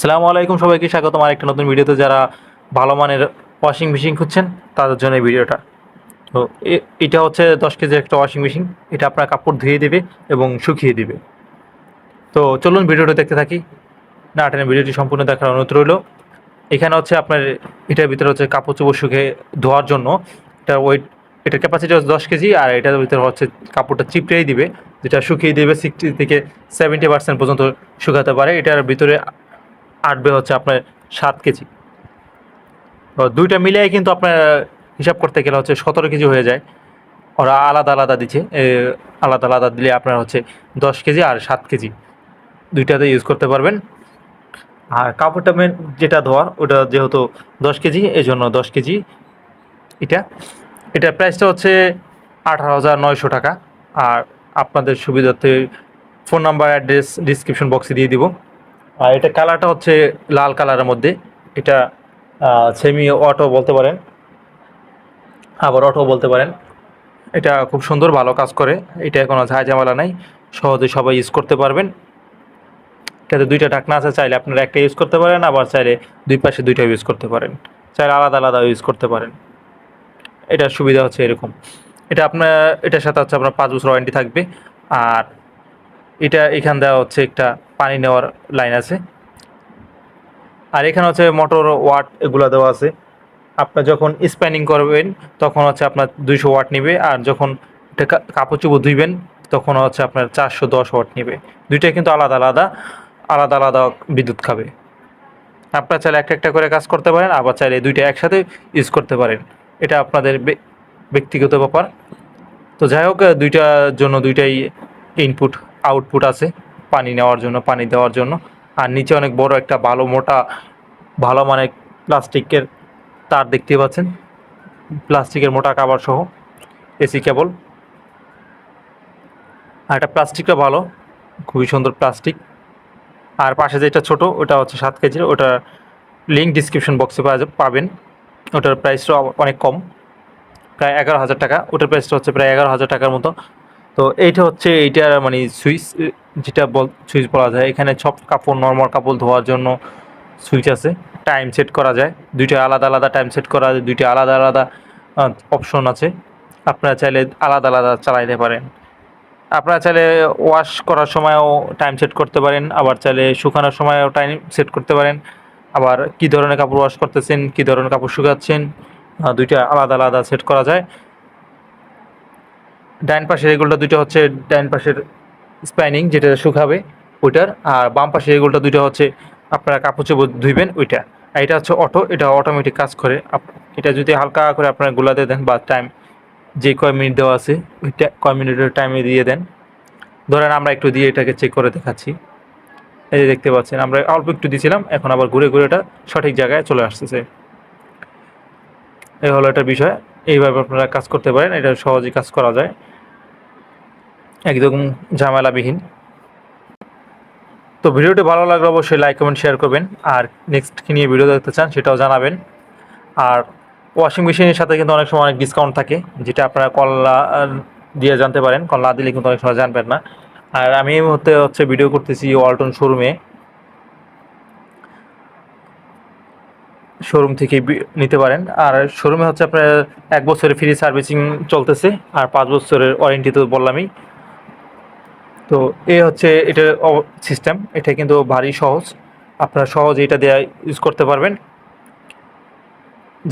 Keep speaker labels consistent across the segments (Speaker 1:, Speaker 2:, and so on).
Speaker 1: সালামু আলাইকুম সবাইকে, স্বাগতম আর একটা নতুন ভিডিওতে। যারা ভালো মানের ওয়াশিং মেশিন খুঁজছেন, তাদের জন্য এই ভিডিওটা। তো এটা হচ্ছে দশ কেজির একটা ওয়াশিং মেশিন এটা আপনার কাপড় ধুয়ে দেবে এবং শুকিয়ে দেবে। তো চলুন ভিডিওটা দেখতে থাকি। না টেনে ভিডিওটি সম্পূর্ণ দেখার অনুরোধ রইল। এখানে হচ্ছে আপনার, এটার ভিতরে হচ্ছে কাপড় চোপড় শুকিয়ে ধোয়ার জন্য এটা ওয়েট এটার ক্যাপাসিটি হচ্ছে দশ কেজি আর এটার ভিতরে হচ্ছে কাপড়টা চিপড়েই দিবে, যেটা শুকিয়ে দেবে সিক্সটি থেকে সেভেন্টি পার্সেন্ট পর্যন্ত শুকাতে পারে। এটার ভিতরে আটবে হচ্ছে আপনার সাত কেজি। দুইটা মিলিয়ে কিন্তু আপনার হিসাব করতে গেলে হচ্ছে সতেরো কেজি হয়ে যায়। ওরা আলাদা আলাদা দিচ্ছে আলাদা আলাদা দিলে আপনার হচ্ছে দশ কেজি আর সাত কেজি। দুইটাতে ইউজ করতে পারবেন। আর কাপড়টা মেন যেটা ধোয়ার, ওটা যেহেতু দশ কেজি এই জন্য দশ কেজি। এটা এটার প্রাইসটা হচ্ছে আঠারো হাজার নয়শো টাকা। আর আপনাদের সুবিধার্থে ফোন নাম্বার অ্যাড্রেস ডিসক্রিপশন বক্সে দিয়ে দিব। আর এটা কালারটা হচ্ছে লাল কালারের মধ্যে। এটা সেমি অটো বলতে পারেন। আবার অটো বলতে পারেন। এটা খুব সুন্দর, ভালো কাজ করে। এটা কোনো ঝামেলা নাই। সহজে সবাই ইউজ করতে পারবেন। এটাতে দুইটা ঢাকনা আছে, চাইলে আপনারা একটা ইউজ করতে পারেন, আবার চাইলে দুই পাশে দুইটা ইউজ করতে পারেন। চাইলে আলাদা আলাদা ইউজ করতে পারেন। এটার সুবিধা হচ্ছে এরকম। এটা আপনার, এটার সাথে হচ্ছে আপনার পাঁচ বছর ওয়ারেন্টি থাকবে। আর এটা এখান দেওয়া হচ্ছে একটা পানি নেওয়ার লাইন আছে। আর এখানে হচ্ছে মোটর ওয়াট এগুলো দেওয়া আছে। আপনার যখন স্প্যানিং করবেন, তখন হচ্ছে আপনার দুইশো ওয়াট নেবে, আর যখন কাপড় চুপড় ধুইবেন, তখন হচ্ছে আপনার চারশো দশ ওয়াট নেবে। দুইটাই কিন্তু আলাদা আলাদা আলাদা আলাদা বিদ্যুৎ খাবে। আপনার চাইলে একটা একটা করে কাজ করতে পারেন, আবার চাইলে দুইটা একসাথে ইউজ করতে পারেন। এটা আপনাদের ব্যক্তিগত ব্যাপার। তো যাই হোক, দুইটার জন্য দুইটাই ইনপুট আউটপুট আছে। পানি নেওয়ার জন্য, পানি দেওয়ার জন্য। আর নিচে অনেক বড় একটা ভালো মোটা, ভালো মানে প্লাস্টিকের তার দেখতে পাচ্ছেন। প্লাস্টিকের মোটা কাবার সহ এসি কেবল আর এটা প্লাস্টিকটা ভালো, খুবই সুন্দর প্লাস্টিক। আর পাশে যেটা ছোট, ওটা হচ্ছে সাত কেজির ওটা লিঙ্ক ডিসক্রিপশন বক্সে পাবেন। ওটার প্রাইসটা অনেক কম, প্রায় এগারো হাজার টাকা। ওটার প্রাইসটা হচ্ছে প্রায় এগারো হাজার টাকার মতো। তো এইটা হচ্ছে এইটার মানে সুইচ যেটা বল সুইচ বলা যায়। এখানে সব কাপড় নর্মাল কাপড় ধোয়ার জন্য সুইচ আছে। টাইম সেট করা যায়। দুইটা আলাদা আলাদা টাইম সেট করা যায়। দুইটা আলাদা আলাদা অপশন আছে। আপনারা চাইলে আলাদা আলাদা চালাইতে পারেন। আপনারা চাইলে ওয়াশ করার সময়ও টাইম সেট করতে পারেন। আবার চাইলে শুকানোর সময়ও টাইম সেট করতে পারেন। আবার কি ধরনের কাপড় ওয়াশ করতেছেন, কি ধরনের কাপড় শুকাচ্ছেন দুইটা আলাদা আলাদা সেট করা যায়। ডাইন পাশের এগুলোটা দুইটা হচ্ছে ডাইন পাশের স্প্যানিং যেটা শুকাবে ওইটার, আর বাম পাশের এগুলোটা দুইটা হচ্ছে আপনারা কাপড় চোপড় ধুইবেন ওইটা। আর এটা হচ্ছে অটো, এটা অটোমেটিক কাজ করে। এটা যদি হালকা করে আপনারা গোলাতে দেন বা টাইম যে কয় মিনিট দেওয়া আছে, ওইটা কয় মিনিটের টাইমে দিয়ে দেন। ধরেন আমরা একটু দিয়ে এটাকে চেক করে দেখাচ্ছি। এই যে দেখতে পাচ্ছেন, আমরা অল্প একটু দিয়েছিলাম এখন আবার ঘুরে ঘুরে এটা সঠিক জায়গায় চলে আসতেছে। এই হলো একটা বিষয়। এইভাবে আপনারা কাজ করতে পারেন, এটা সহজেই কাজ করা যায়। একদম ঝামেলাবিহীন। তো ভিডিওটি ভালো লাগলে অবশ্যই লাইক কমেন্ট শেয়ার করবেন। আর নেক্সট কী নিয়ে ভিডিও দেখতে চান সেটাও জানাবেন। আর ওয়াশিং মেশিনের সাথে কিন্তু অনেক সময় অনেক ডিসকাউন্ট থাকে, যেটা আপনারা কল্লা দিয়ে জানতে পারেন। কল না দিলে কিন্তু অনেক সময় জানবেন না। আর আমি এই মুহূর্তে হচ্ছে ভিডিও করতেছি ওয়ালটন শোরুমে শোরুম থেকে নিতে পারেন। আর শোরুমে হচ্ছে আপনার এক বছরের ফ্রি সার্ভিসিং চলতেছে। আর পাঁচ বছরের ওয়ারেন্টি তো বললামই। তো এ হচ্ছে এটা সিস্টেম এটা কিন্তু ভারী সহজ। আপনারা সহজে এটা দেওয়া ইউজ করতে পারবেন।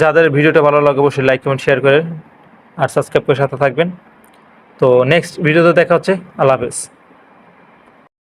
Speaker 1: যাদের ভিডিওটা ভালো লাগে অবশ্যই লাইক কমেন্ট শেয়ার করে আর সাবস্ক্রাইব করে সাথে থাকবেন। তো নেক্সট ভিডিওতে দেখা হচ্ছে। আল্লাহ হাফেজ।